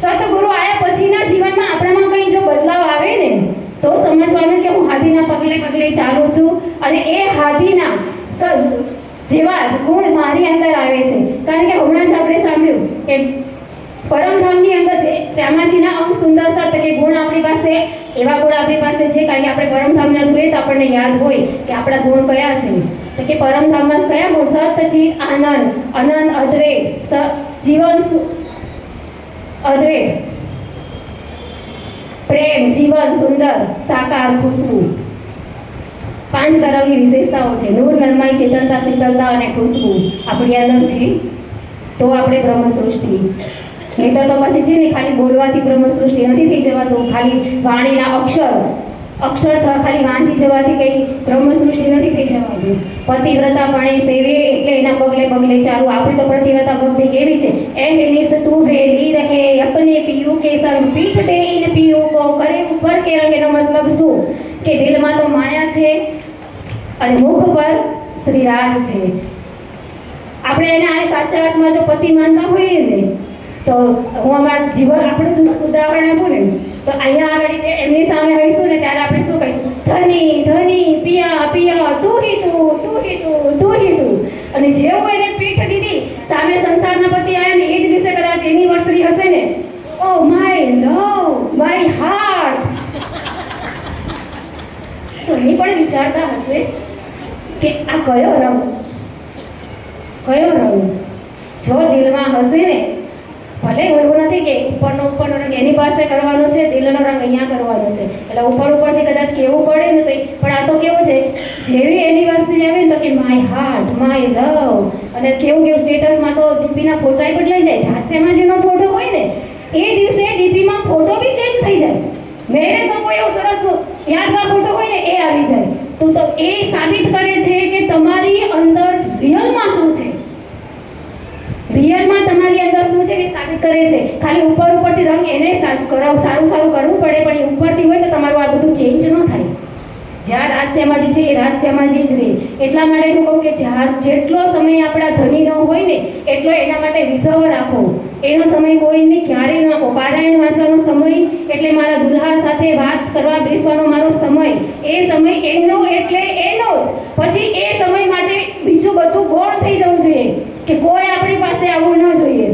સતગુરુ આયા પછીના જીવનમાં આપણામાં કંઈ જો બદલાવ આવે ને, તો સમજવાનું કે હું હાથીના પગલે પગલે ચાલું છું અને એ હાથીના જેવા જ ગુણ મારી અંદર આવે છે. કારણ કે હમણાં જ આપણે સાંભળ્યું કે પરમધામની અંદર છે શ્યામાજીના અંગ સુંદરતા તો કે ગુણ આપણી પાસે, એવા ગુણ આપણી પાસે છે. કારણ કે આપણે પરમધામના જોઈએ તો આપણને યાદ હોય કે આપણા ગુણ કયા છે. તો કે પરમધામમાં કયા ગુણ? સત ચિત આનંદ, અનંત સ જીવન અદ્વૈત, પ્રેમ, જીવન, સુંદર, સાકાર, ખુશ્બુ. પાંચ તરફની વિશેષતાઓ છે. નૂર, નરમાઈ ચેતનતા શીતલતા અને ખુશ્બુ આપણી અંદર છે. તો આપણે બ્રહ્મસૃષ્ટિ. સૃષ્ટિ નહીતર તો પછી છે ને, ખાલી બોલવાથી બ્રહ્મસૃષ્ટિ નથી થઈ જવાતું. ખાલી વાણીના અક્ષર અક્ષર ખાલી વાંચી જવાથી કંઈ બ્રહ્મ સૃષ્ટિ નથી થઈ જવાની. પતિવ્રતા પણ સેવે એટલે એના પગલે પગલે ચાલુ. આપણી તો પતિવ્રતા ભક્તિ કેવી છે? એ નિસ તું ભેલી રહે, અપને પીયું કે સર. પીઠ દેઈને પીયું કો કરે, ઉપર કે રંગ એનો મતલબ શું? કે દિલમાં તો માયા છે અને મુખ પર શ્રીરાજ છે. આપણે એને આ સાચા અર્થમાં જો પતિ માનતા હોઈએ ને, તો હું હમણાં જીવન આપણું ઉદાહરણ આપું ને તો અહીંયા આગળ એમની સામે હઈશું ને ત્યારે આપણે શું કહીશું? ધની ધની, પિયા પિયા, તું હી તું તું હી તું તું હી તું. અને જેવું એને પીઠ દીધી, સામે સંસારના પતિ આવ્યા ને, એ જ દિવસે કદાચ એનિવર્સરી હશે ને? Oh my love my heart. તો એ પણ વિચારતા હશે કે આ કયો રંગ? કયો રંગ? જો દિલમાં હશે ને ભલે એવું નથી કે ઉપરનો ઉપરનો રંગ એની પાસે કરવાનો છે, દિલનો રંગ અહીંયા કરવાનો છે. એટલે ઉપર ઉપરથી કદાચ કેવું પડે ને તો પણ આ તો કેવું છે, જેવી એનિવર્સરી આવે ને તો કે માય હાર્ટ માય લવ અને કેવું કેવું સ્ટેટસમાં તો ડીપીના ફોટા બદલાઈ જાય. હાસ્યમાં જેનો ફોટો હોય ને, એ દિવસે ડીપીમાં ફોટો બી ચેન્જ થઈ જાય. મેરે તો કોઈ એવો સરસ યાદગાર ફોટો હોય ને, એ આવી જાય. તું તો એ સાબિત કરે છે કે તમારી અંદર રિયલમાં શું છે રિયલમાં તમારી છે એ સાબિત કરે છે, ખાલી ઉપર ઉપરથી રંગ એને સારું સારું કરવું પડે, પણ એ ઉપરથી હોય તો તમારું આ બધું ચેન્જ ન થાય. જ્યાં રાજશ્યામાજી છે, એ રાજશ્યામાજી જ રહે. એટલા માટે હું કહું કે જેટલો સમય આપણા ધની ન હોય ને, એટલો એના માટે રિઝર્વ રાખો. એનો સમય કોઈને ક્યારેય ન આપો. પારાયણ વાંચવાનો સમય, એટલે મારા દુલ્હા સાથે વાત કરવા બેસવાનો મારો સમય. એ સમય એનો એટલે એનો જ. પછી એ સમય માટે બીજું બધું ગૌણ થઈ જવું જોઈએ કે કોઈ આપણી પાસે આવવું ન જોઈએ.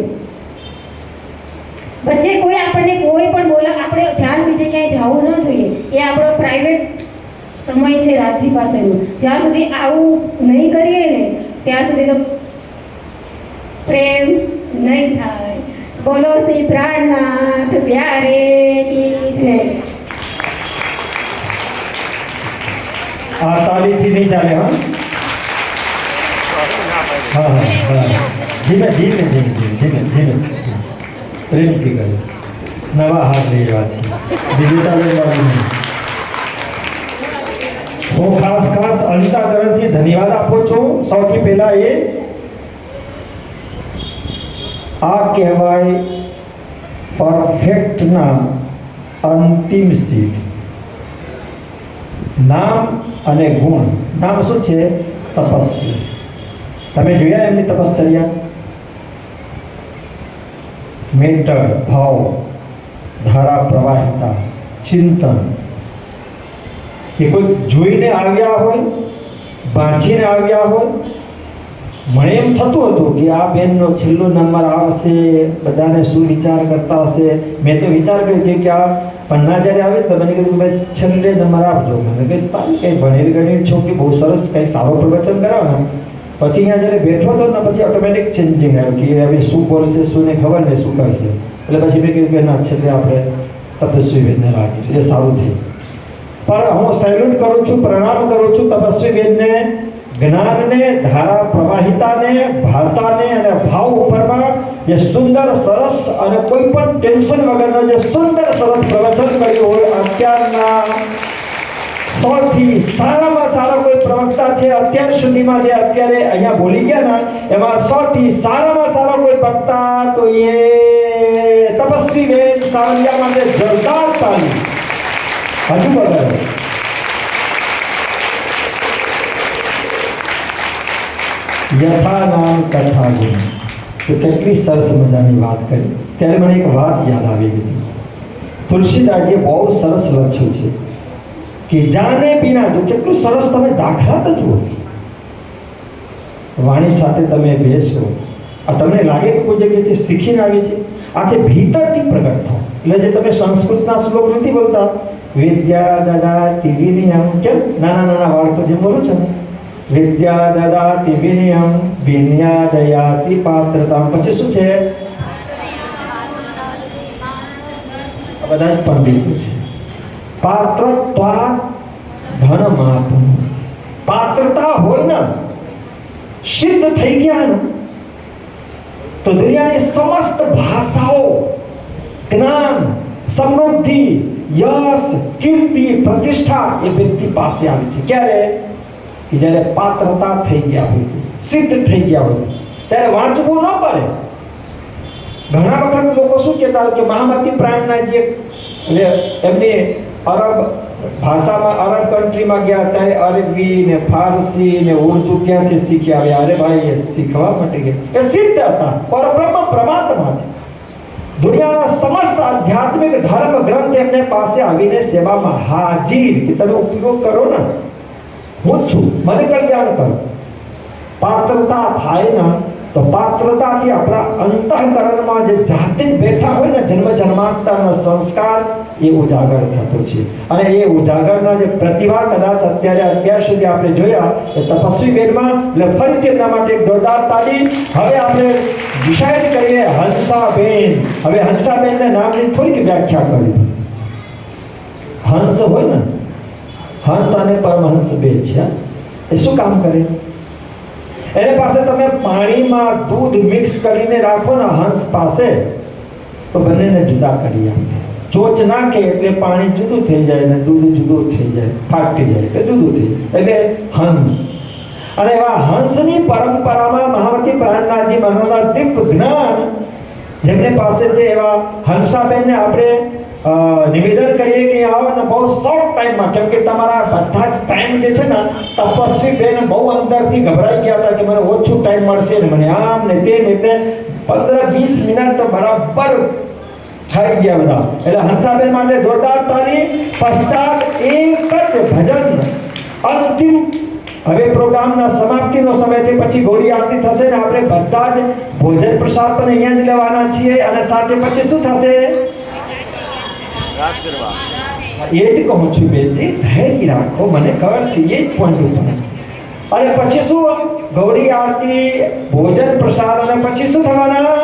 વચ્ચે કોઈ આપણને કોઈ પણ બોલા, આપણે ધ્યાન બીજે ક્યાંય જવું ન જોઈએ. એ આપણો પ્રાઇવેટ સમય છે રાજજી પાસેનું. જ્યાં સુધી આવું નહીં કરીએ ને, ત્યાં સુધી તો પ્રેમ નહીં થાય. બોલો શ્રી પ્રાણનાથ, પ્યારે કી છે. આ ધીમે ધીમે ધીમે ધીમે ધીમે. પ્રેમથી કરે. નવા હાથ લઈ રહ્યા છે. વિજેતા ચાલે નહીં હું ખાસ ખાસ અનિતા કરણથી ધન્યવાદ આપું છું. સૌથી પહેલા એ આ કહેવાય પરફેક્ટના અંતિમ સીટ નામ અને ગુણ. નામ શું છે? તપસ્વી. તમે જોયા એમની તપશ્ચર્યા? મેટર ભાવ ધારા પ્રવાહિતા ચિંતન એ કોઈ જોઈને આવ્યા હોય વાંચીને આવ્યા હોય મને એમ થતું હતું કે આ બેનનો છેલ્લો નંબર આવશે બધાને શું વિચાર કરતા હશે મેં તો વિચાર કર્યો કે આ પન્ના જ્યારે આવે તો મને કીધું ભાઈ છેલ્લે નંબર આપજો મને કંઈ સારું કંઈ ભણેલી ગણેલી છોકરી બહુ સરસ કંઈ સારો પ્રવચન કરાવો ને પછી અહીંયા જ્યારે બેઠો હતો ને પછી ઓટોમેટિક ચેન્જિંગ આવ્યું કે હવે શું બોલશે શું નહીં, ખબર ને શું કરશે. એટલે પછી મેં કહ્યું કે ના, છેલ્લે આપણે તપસ્વી વેદને રાખીશું એ સારું થયું. પણ હું સેલ્યુટ કરું છું, પ્રણામ કરું છું તપસ્વી વેદને, જ્ઞાનને, ધારા પ્રવાહિતાને, ભાષાને અને ભાવ ઉપરમાં જે સુંદર, સરસ અને કોઈ પણ ટેન્શન વગરનો જે સુંદર, સરસ પ્રવચન કર્યું હોય, અત્યારના સૌથી સારામાં સારા કોઈ પ્રવક્તા છે, અત્યાર સુધીમાં જે અત્યારે અહીંયા બોલી ગયા ના, એમાં સૌથી સારામાં સારા કોઈ પ્રવક્તા તો એ તપસ્વી વેદ સાવલિયા માટે જોરદાર તાલી હજુ બગાડો. યથા નામ કથા ગુણ તો કેટલી સરસ મજાની વાત કરી. ત્યારે મને એક વાત યાદ આવી ગઈ તુલસીદાસજીએ બહુ સરસ લખ્યું છે. કે જાને પીના જો કેટલું સરસ તમે દાખલા તો જુઓ વાણી સાથે તમે બેસો. આ તમને લાગે કે કોઈ જગ્યાએથી શીખીને આવી છે? આ છે ભીતરથી પ્રગટ થાય એટલે જે તમે સંસ્કૃતના શ્લોક નથી બોલતા, વિદ્યા દાદા તિવિનિયમ. કેમ? નાના નાના બાળકો જે બોલું છે વિદ્યા દદાતિ વિનયમ વિનયા દયાતિ પાત્રતા પછી શું છે? બધા જ પંડિતો છે. પાત્રત્વા ધન માપ પાત્રતા હોય ને સિદ્ધ થઈ ગયા ને તો દુનિયાની સમસ્ત ભાષાઓ જ્ઞાન સમૃદ્ધિ યશ કીર્તિ પ્રતિષ્ઠા એ વ્યક્તિ પાસે આવી છે ક્યારે કે જ્યારે પાત્રતા થઈ ગયા હોય સિદ્ધ થઈ ગયા હોય ત્યારે વાંચવું ન પડે ઘણા વખત લોકો શું કહેતા હોય કે મહામતી પ્રાણના જે એટલે એમની અરબ ભાષામાં અરબ કન્ટ્રીમાં ગયા ત્યારે અરબી ને ફારસી ને ઉર્દુ ત્યાંથી શીખી આવ્યા અરે ભાઈ, એ શીખવા માટે ગયા. એ સિદ્ધ હતા. પરબ્રહ્મ પ્રમાત્મા છે. દુનિયાના સમસ્ત આધ્યાત્મિક ધર્મ ગ્રંથ એમને પાસે આવીને સેવામાં હાજીર. કે તમે ઉપયોગ કરો ને. હું છું. મને કલ્યાણ કરો. પાત્રતા થાય ને તો પાત્રતાથી આપણા અંતઃકરણમાં જે જાતે બેઠા હોય ને જન્મ જન્માંતરનો સંસ્કાર, એ ઉજાગર થતો છે. અને એ ઉજાગરના જે પ્રતિભા કદાચ અત્યારે અત્યાર સુધી આપણે જોયા, એ તપસ્વી બેનમાં એટલે ફરીથી એમના માટે એક જોરદાર તાલી હવે આપણે ડિસાઇડ કરીએ હંસાબેન. હવે હંસાબેનને નામની થોડીક વ્યાખ્યા કરી. હંસ હોય ને? હંસ અને પરમહંસ બે છે એ શું કામ કરે? એને પાસે તમે પાણીમાં દૂધ મિક્સ કરીને રાખો ને હંસ પાસે, તો બંનેને જુદા કરી આપે. ચોચ નાખે એટલે પાણી જુદું થઈ જાય ને દૂધ જુદું થઈ જાય, ફાટી જાય એટલે જુદું થઈ જાય. એટલે હંસ. અને એવા હંસની પરંપરામાં મહાવતી પ્રાણનાથજી મનોના દિવ્ય જ્ઞાન, જેમને પાસે છે એવા હંસાબેનને આપણે નિવેદન કરીએ કે આવો ને બહુ શોર્ટ ટાઈમમાં કેમ કે તમારા બધા જ ટાઈમ જે છે ને તપસ્વી બેન બહુ અંદરથી ગભરાઈ ગયા હતા કે મને ઓછું ટાઈમ મળશે ને મને આમ ને તે ને તે પંદર વીસ મિનિટ તો બરાબર થઈ ગયા બધા એટલે હંસાબેન માટે જોરદાર તાળી પશ્ચાત એક જ ભજન અંતિમ હવે પ્રોગ્રામના સમાપ્તિનો સમય છે પછી ગોળી આરતી થશે ને આપણે બધા જ ભોજન પ્રસાદ પણ અહીંયા જ લેવાના છીએ અને સાથે પછી શું થશે રાસ ગરબા એ જ કહું છું બેનજી ધૈર્ય રાખો મને ખબર છે એ જ પોઈન્ટ ઉપર અને પછી શું ગૌરી આરતી ભોજન પ્રસાદ અને પછી શું થવાના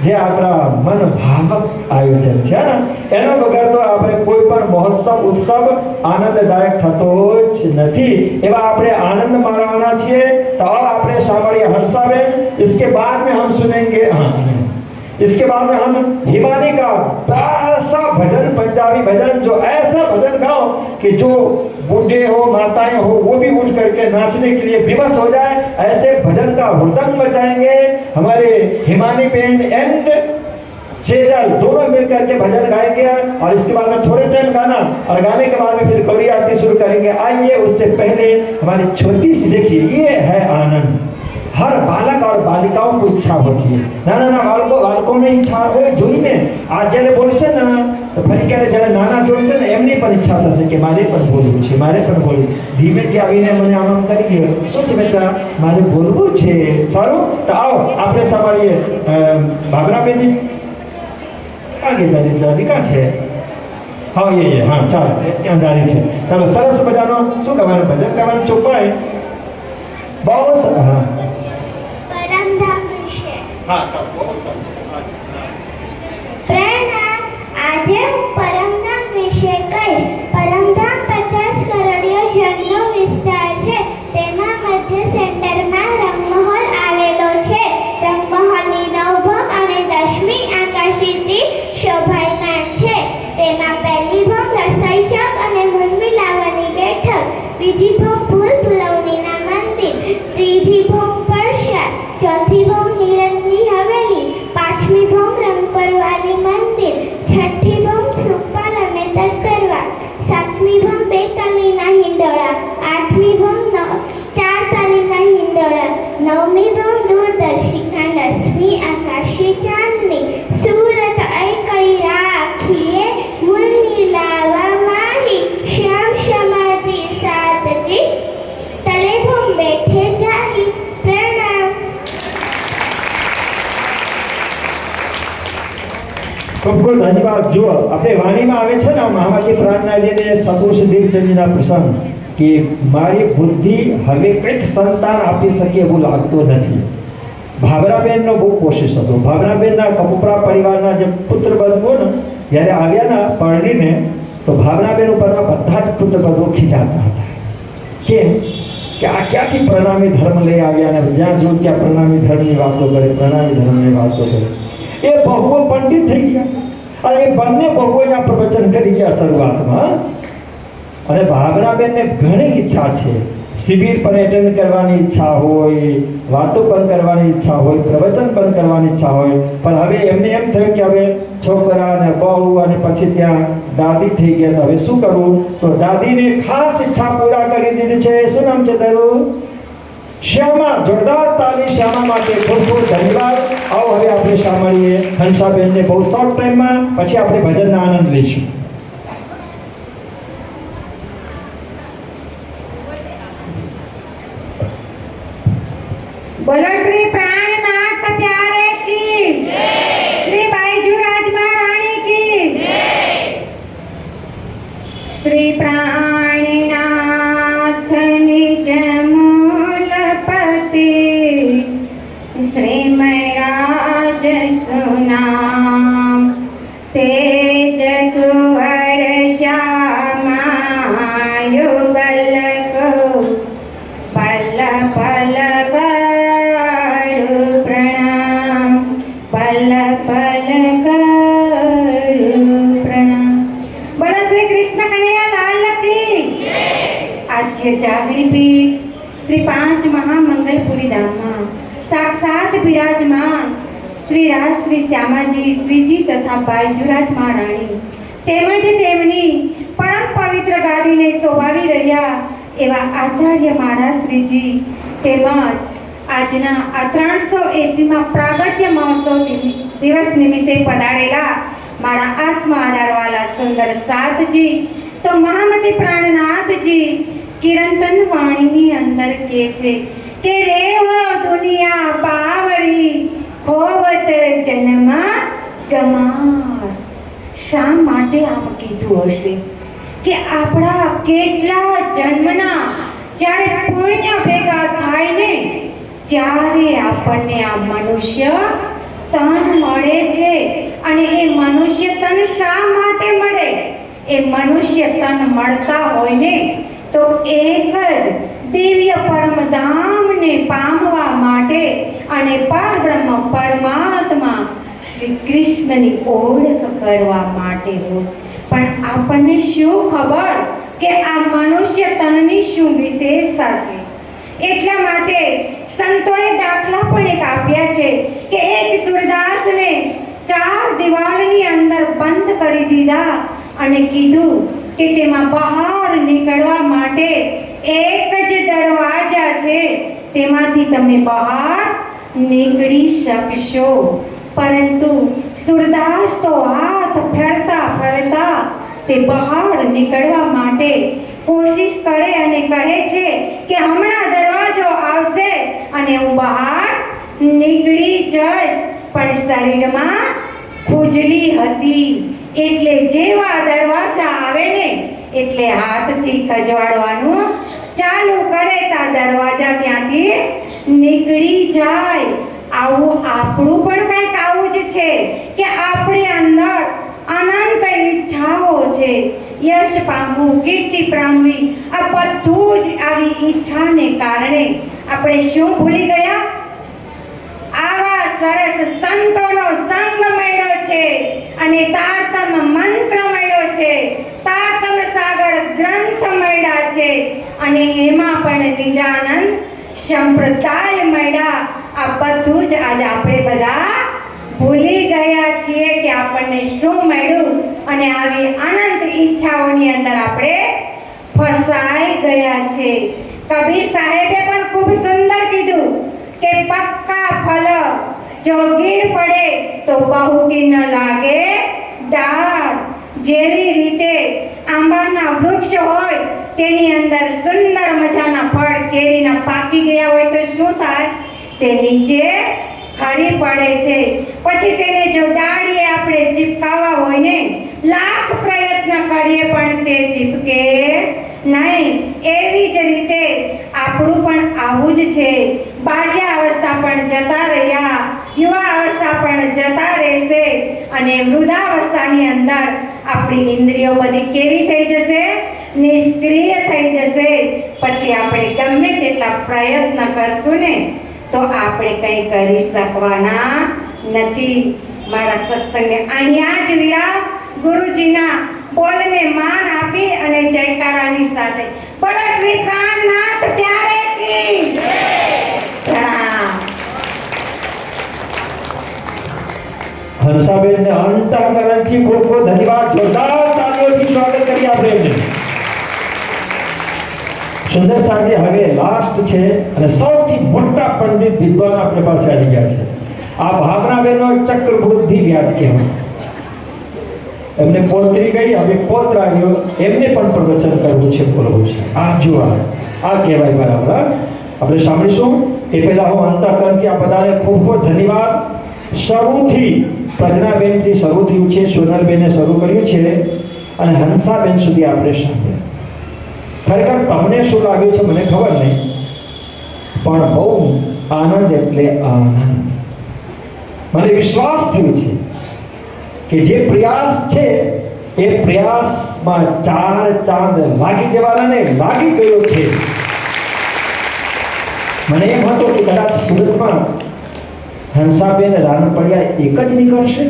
જે આપણા મન ભાવક આયોજન છે ને એનો વગર તો આપણે કોઈ પણ મહોત્સવ ઉત્સવ આનંદદાયક થતો જ નથી એવા આપણે આનંદ માણવાના છીએ તો अब આપણે સાંભળીએ હર્ષાબેન इसके बाद में हम सुनेंगे हाँ इसके बाद में हम हिमानी का ऐसा भजन, पंजाबी भजन, जो ऐसा भजन गाओ कि जो बूढ़े हो, माताएँ हो, वो भी उठ करके नाचने के लिए विवश हो जाए, ऐसे भजन का हुड़दंग मचाएँगे हमारे हिमानी बहन एंड दोनों मिल करके भजन गाएँगे और इसके बाद में थोड़े टाइम गाना और गाने के बाद में फिर गौरी आरती शुरू करेंगे। आइए उससे पहले हमारी छोटी सी देखिए ये है आनंद। હર બાલક और બાલિકાઓ को ઈચ્છા હોતી है નાના નાના બાળકો બાળકોને ઈચ્છા હોય જોઈને આ જ્યારે બોલશે ને તો ફરી ક્યારે જ્યારે નાના જોડશે ને એમની પણ ઈચ્છા થશે કે મારે પણ બોલવું છે મારે પણ બોલવું ધીમેથી આવીને મને આમ આમ કરી ગયો શું છે બેટા મારે બોલવું છે સારું તો આવો આપણે સાંભળીએ ભાગરાબેનની ક્યાં ગઈ દાદી દાદી ક્યાં છે હા એ એ હા ચાલો એ ત્યાં દાદી છે ચાલો સરસ મજાનો શું કહેવાનું ભજન કહેવાનું ચોપાઈ બહુ સરસ હા પરમધામ વિશે હા ચાલો બહુ સરસ પ્રેરણા આજે હું પરમધામ વિશે કહીશ પરમધામ પચાસ કરોડિયો જનનો વિસ્તાર છે તેમાં મધ્ય સેન્ટરમાં રંગમહોલ આવેલો છે રંગમહોલની નવભમ અને દસમી આકાશીથી શોભાયમાન છે તેમાં પહેલી ભમ રસોઈ ચોક અને મુન્મી લાવવાની બેઠક બીજી ભમ ફૂલ ફૂલવણીના મંદિર ત્રીજી ભમ પરસાદ ચોથી ભમ નીરજની હવેલી પાંચ ખૂબ ખૂબ ધન્યવાદ જુઓ આપણે વાણીમાં આવે છે ને મહામાજી પ્રાણના લઈને સતોષ દેવચંદીના પ્રસંગ કે મારી બુદ્ધિ હવે કંઈક સંતાન આપી શકે એવું લાગતું નથી. ભાવરાબેનનો બહુ કોશિશ હતો. ભાવરાબેનના કપુપરા પરિવારના જે પુત્ર બનવો ને, જ્યારે આવ્યા ને પરણીને, તો ભાવનાબેન ઉપરના બધા જ પુત્ર બધો ખીચાતા હતા. કેમ? કે આ ક્યાંથી પ્રણામી ધર્મ લઈ આવ્યા ને જ્યાં જો ત્યાં પ્રણામી ધર્મની વાતો કરે, પ્રણામી ધર્મની વાતો કરે. એ બહુઓ પંડિત થઈ ગયા. અને એ બંને બહુઓ આ પ્રવચન કરી ગયા શરૂઆતમાં. અને ભાવનાબેનને ઘણી ઈચ્છા છે. શિબિર પણ એટેન્ડ કરવાની ઈચ્છા હોય, વાતો પણ કરવાની ઈચ્છા હોય, પ્રવચન પણ કરવાની ઈચ્છા હોય. પણ હવે એમને એમ થયું કે હવે છોકરા અને બહુ અને પછી ત્યાં દાદી થઈ ગયા તો હવે શું કરવું તો દાદીને ખાસ ઈચ્છા પૂરા કરી દીધી છે. શું નામ છે તારું? શ્યામા જોરદાર તાલી શ્યામા માટે ખૂબ ખૂબ ધન્યવાદ. આવો હવે આપણે સાંભળીએ હંસાબેનને બહુ શોર્ટ ટાઈમમાં પછી આપણે ભજનનો આનંદ લઈશું. બોલો શ્રી પ્યારે કી. શ્રી બાઈજુ રાજમા રાણી કી શ્રી પ્રાણનાથ શ્રી પાંચ મહામંગલપુરી ધામમાં સાક્ષાત બિરાજમાન શ્રી રાજ શ્રી શ્યામાજી, શ્રીજી તથા બાઈજુરાજ મહારાણી. તેમજ તેમની પરમ પવિત્ર ગાદીને શોભાવી રહ્યા એવા આચાર્ય મહારાજ શ્રીજી. તેમજ આજના આ ત્રણસો એસીમાં પ્રાગટ્ય મહોત્સવ દિવસ નિમિત્તે પધારેલા મારા આત્મા આધારવાલા સુંદર સાતજી તો મહામતી પ્રાણનાથજી કિરંતન વાણીની અંદર કે છે કે રેવ દુનિયા પાવરી ખોવત જન્મ ગમાર. શા માટે આમ કીધું હશે? કે આપણા કેટલા જન્મના જ્યારે પુણ્ય ભેગા થાય ને, ત્યારે આપણને આ મનુષ્ય તન મળે છે. અને એ મનુષ્ય તન શા માટે મળે? એ મનુષ્ય તન મળતા હોય ને તો એક જ દિવ્ય પરમધામને પામવા માટે અને પરબ્રહ્મ પરમાત્મા શ્રી કૃષ્ણની ઓળખ કરવા માટે હોય. પણ આપણને શું ખબર કે આ મનુષ્ય તનની શું વિશેષતા છે? એટલા માટે સંતોએ દાખલા પણ એક આપ્યા છે કે એક સુરદાસને ચાર દિવાલની અંદર બંધ કરી દીધા અને કીધું કે તેમાં બહાર નીકળવા માટે એક જ દરવાજા છે. તેમાંથી તમે બહાર નીકળી શકશો. પરંતુ સુરદાસ તો હાથ ફેરતા ફરતા તે બહાર નીકળવા માટે કોશિશ કરે અને કહે છે કે હમણાં દરવાજો આવશે અને હું બહાર નીકળી જઈશ. પણ શરીરમાં ખુજલી હતી. એટલે જેવા દરવાજા આવે ને એટલે હાથથી ખજવાડવાનું ચાલુ કરે તા દરવાજા ત્યાંથી. નીકળી જાય. આવું આપણું પણ કંઈક આવું જ છે કે આપણી અંદર અનંત ઈચ્છાઓ છે. યશ પામવું, કીર્તિ પામવી, આ બધું જ આવી ઈચ્છાને કારણે આપણે શું ભૂલી ગયા? આવા સરસ સંતોનો સંગ મળ્યો છે અને તારતમ મંત્ર મળ્યો છે. તારતમ સાગર ગ્રંથ મળ્યા છે અને એમાં પણ નિજાનંદ સંપ્રદાય મળ્યા. આ બધું જ આજે આપણે બધા ભૂલી ગયા છીએ કે આપણને શું મળ્યું અને આવી અનંત ઈચ્છાઓની અંદર આપણે ફસાઈ ગયા છે. કબીર સાહેબે પણ ખૂબ સુંદર કીધું કે પક્કા ફલ જો ગીર પડે તો બહુ કી ન લાગે ડાળ. જેવી રીતે આંબાના વૃક્ષ હોય, તેની અંદર સુંદર મજાના ફળ કેરીના પાકી ગયા હોય તો શું થાય? તે નીચે ખરી પડે છે. પછી તેને જો ડાળીએ આપણે ચીપકાવવા હોય ને, લાખ પ્રયત્ન કરીએ પણ તે ચીપકે નહીં. એવી જ રીતે આપણું પણ આવું જ છે. બાલ્યાવસ્થા પણ જતા રહ્યા, યુવા અવસ્થા પણ જતા રહેશે અને વૃદ્ધાવસ્થાની અંદર આપણી ઇન્દ્રિયો બધી કેવી થઈ જશે? નિષ્ક્રિય થઈ જશે. પછી આપણે ગમે તેટલા પ્રયત્ન કરશું ને, તો આપણે કંઈ કરી શકવાના નથી. મારા સત્સંગને અહીંયા જ વિરા ગુરુજીના બોલને માન આપી અને જયકારાની સાથે. પરસ્વી પ્રાણનાથ, ત્યારે કી પ્રણામ હંસાબેનને અંતઃકરણથી ખૂબ ખૂબ ધન્યવાદ. જોરદાર તાળીઓથી સ્વાગત કરીએ આપણે એમને સુંદર સાથે હવે લાસ્ટ છે અને સૌથી મોટા પંડિત વિદ્વાન આપણી પાસે આવી ગયા છે. આ ભાવનાબેનનો ચક્રવૃદ્ધિ વ્યાજ કહેવાય. એમને પોતરી ગઈ, હવે પોત્ર આવ્યો. એમને પણ પ્રવચન કરવું છે, બોલવું છે. આ જુઓ આ કહેવાય બરાબર આપણે સાંભળીશું. એ પહેલા હું અંતઃકરણથી આ બધાને ખૂબ ખૂબ ધન્યવાદ. શરૂથી પ્રજ્ઞાબેનથી શરૂ થયું છે, સોનલબેને શરૂ કર્યું છે અને હંસાબેન સુધી આપણે સાંભળ્યા. ખરેખર તમને શું લાગ્યું છે મને ખબર નહીં, પણ બહુ આનંદ એટલે આનંદ. મને વિશ્વાસ થયો છે કે જે પ્રયાસ છે, એ પ્રયાસમાં ચાર ચાંદ લાગી જવાના ને લાગી ગયો છે. મને એમ હતો કે કદાચ સુરતમાં હંસાબેન રાનપડિયા એક જ નીકળશે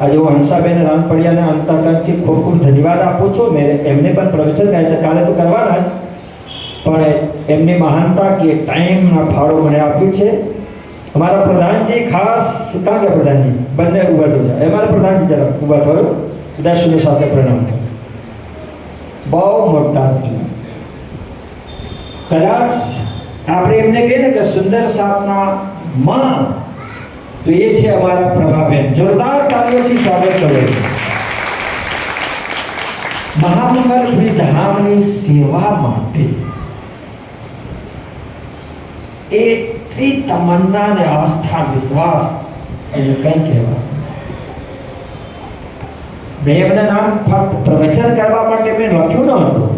આજે હું હંસાબેન રાનપડિયાને અંતઃકરણથી ખૂબ ખૂબ ધન્યવાદ આપું છું. મેં એમને પણ પ્રવચન ગાય કાલે તો કરવાના જ. પણ એમની મહાનતા કે ટાઈમના ફાળો મને આપ્યું છે. અમારા પ્રધાનજી ખાસ કાં પ્રધાનજી, બંને ઊભા થઈ જાય અમારા પ્રધાનજી જરા ઊભા થયો. દર્શની સાથે પ્રણામ થયો. બહુ મોટા કદાચ આપણે એમને કહીએ ને કે સુંદર સાપના માં તો એ છે અમારા પ્રભાબેન. જોરદાર તાળીઓથી સ્વાગત કરે છે. મહામંગલ ધામની સેવા માટે એટલી તમન્ના અને આસ્થા, વિશ્વાસ એને કંઈ કહેવાય મેં એમના નામ ફક્ત પ્રવચન કરવા માટે મેં લખ્યું ન હતું.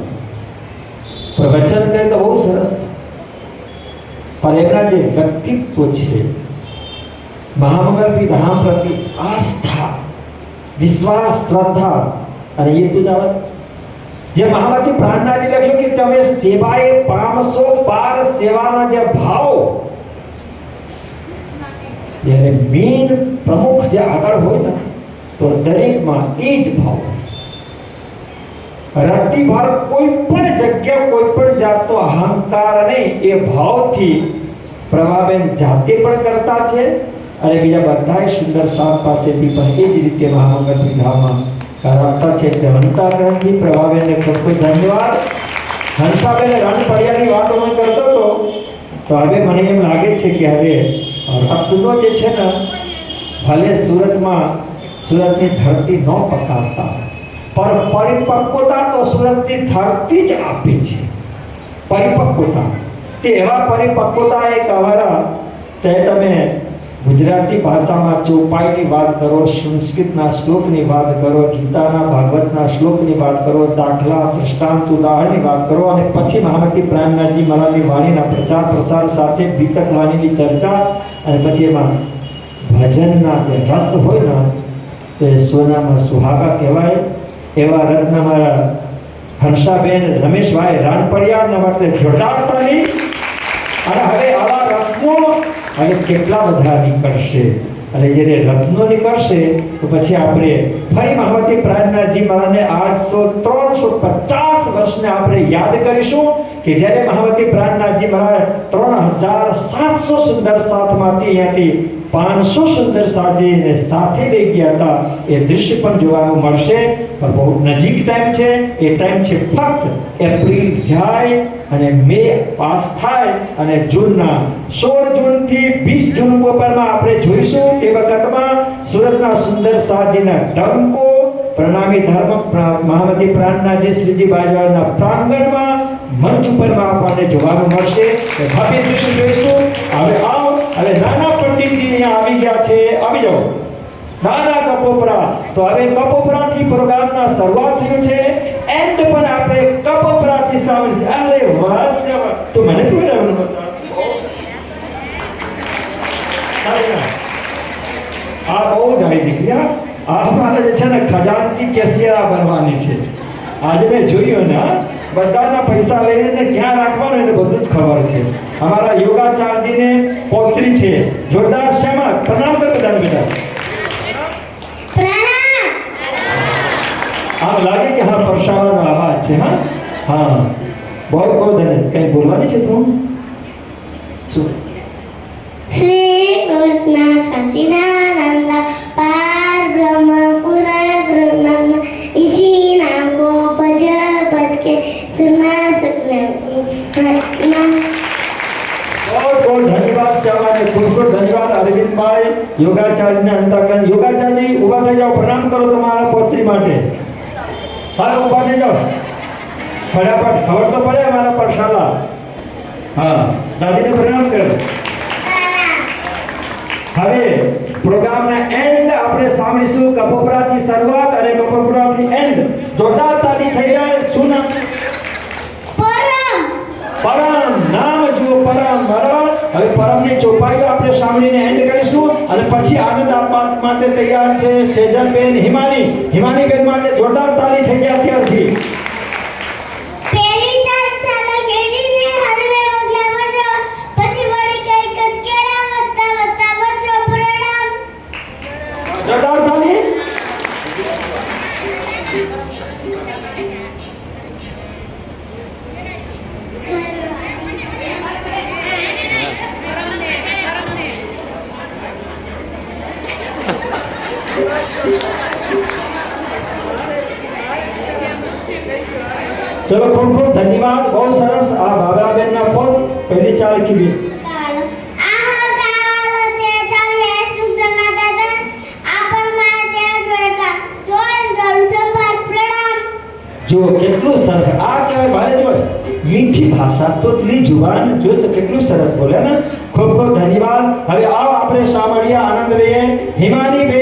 પ્રવચન કરે તો બહુ સરસ. પણ એમના જે વ્યક્તિત્વ છે મહામંગલ ધામ પ્રતિ આસ્થા વિશ્વાસ શ્રદ્ધા અને એ શું જાણે જે મહામતી પ્રાણનાજી લખ્યું કે તમે સેવાએ પામશો પાર સેવાના જે ભાવ જ્યારે મેન પ્રમુખ જે આગળ હોય ને તો દરેકમાં એ જ ભાવ રતિભાર કોઈ પણ જગ્યા, કોઈ પણ જાતનો અહંકાર નહીં એ ભાવથી પ્રભાબેન જાતે પણ કરતા છે અને બીજા બધાય સુંદર સાપ પાસેથી પણ એ જ રીતે મહામંગલ વિધામાં કરાવતા છે. તે અંતઃકરણથી પ્રભાબેનને ખૂબ ખૂબ ધન્યવાદ. હંસાબેન રણપડિયાની વાતો હું કરતો હતો, તો હવે મને એમ લાગે છે કે હવે રક્તનો જે છે ને, ભલે સુરતમાં સુરતની ધરતી ન પકાવતા પણ પરિપક્વતા તો સુરતની ધરતી જ આપી છે પરિપક્વતા તે એવા પરિપક્વતા એક અમારા તે તમે ગુજરાતી ભાષામાં ચોપાઈની વાત કરો, સંસ્કૃતના શ્લોકની વાત કરો, ગીતાના, ભાગવતના શ્લોકની વાત કરો, દાખલા દૃષ્ટાંત ઉદાહરણની વાત કરો અને પછી મહામતી પ્રાણનાથજી મહારાજની વાણીના પ્રચાર, પ્રસાર સાથે બીતક વાણીની ચર્ચા અને પછી એમાં ભજનના જે રસ હોય ને, તે સોનામાં સુહાગા કહેવાય. એવા રત્ન મારા હંસાબેન રમેશભાઈ રાણપડિયાના વર્તે તાળી અને હવે આવા રત્નો અને કેટલા બધા નીકળશે? અને જ્યારે રત્નો નીકળશે, તો પછી આપણે ફરી મહાવતી પ્રાણનાથજી મહારાજને આઠસો ત્રણસો પચાસ વર્ષને આપણે યાદ કરીશું કે જ્યારે મહાવતી પ્રાણનાથજી મહારાજ ત્રણ હજાર સાતસો સુંદર સાથમાંથી અહીંયાથી પાંચસો સુંદર સાજીને સાથે લઈ ગયા હતા. એ દૃશ્ય પણ જોવાનું મળશે. પણ બહુ નજીક ટાઈમ છે. એ ટાઈમ છે ફક્ત એપ્રિલ જાય અને મે પાસ થાય અને જૂનના સોળ જૂનથી વીસ જૂન બપોરમાં આપણે જોઈશું તે વખતમાં સુરતના સુંદર સાજીના ડંકો પ્રણામી ધર્મ પ્રા- મહામતી પ્રાણનાથજી શ્રીજી બાજવાના પ્રાંગણમાં મંચ ઉપર આપણને જોવાનું મળશે. કે ભવ્ય દૃશ્ય જોઈશું? હવે આવો, હવે નાના પંડિતજી અહીંયા આવી ગયા છે. આવી જાઓ. નાના કપોપરા. તો હવે કપોપરાથી પ્રોગ્રામના શરૂઆત થયું છે. એન્ડ પર આપણે કપોપરાથી સાંભળી અરે વાહ તો મને તો. આ બહુ જાણી દીકરી હા. આ મારે જે છે ને ખજાનચી કેશિયા બનવાની છે. આજે મેં જોયું ને બધાના પૈસા લઈને ક્યાં રાખવાનું એને બધું જ ખબર છે. અમારા યોગાચાર્યજીને પોત્રી છે. જોરદાર શ્યામા પ્રણામ કરો બધા બેટા. આમ લાગે કે હા પરસાવાનો આવાજ છે હા? હા. બહુ બહુ ધન્યવાદ કઈ બોલવાની છે તું? શું શ્રી કૃષ્ણ સચિદાનંદ અરવિંદભાઈ યોગાચાર્યને અંતકરણ યોગાચાર્યજી ઊભા થઈ જાઓ પ્રણામ કરો તમારા પૌત્રી માટે. હાલો ઊભા થઈ જાઓ. ફટાફટ ખબર તો પડે અમારા પરસાલા હા દાદીને પ્રણામ કરો. હવે પ્રોગ્રામના એન્ડ આપણે સાંભળીશું. કપોપરાથી શરૂઆત અને કપોપરાથી એન્ડ જોરદાર તાળી થઈ જાય. શું નામ? પરમ. પરમ. નામ જુઓ પરમ. બરાબર? હવે પરમની ચોપાઈઓ આપણે સાંભળીને એન્ડ કરીશું અને પછી આગળ આપવા માટે તૈયાર છે સેજલબેન હિમાની. બેન માટે જોરદાર તાલી થઈ ગયા અત્યારથી ચલો ખૂબ ખૂબ ધન્યવાદ બહુ સરસ આ ભાવરાબેનના ફોન પહેલી ચાલ કીધી કાલો આહો કાલો તે ચાલે સુગના દાદા આપણમાં તે જોટા જોડ જોડ સંભાર પ્રણામ જો કેટલું સરસ આ કહેવાય ભારે જો મીઠી ભાષા તો ત્રી જુબાન જો તો કેટલું સરસ બોલે ને ખૂબ ખૂબ ધન્યવાદ હવે આવો આપણે સાંભળીએ આનંદ લઈએ હિમાની બેન પ્રણામી જોરદાર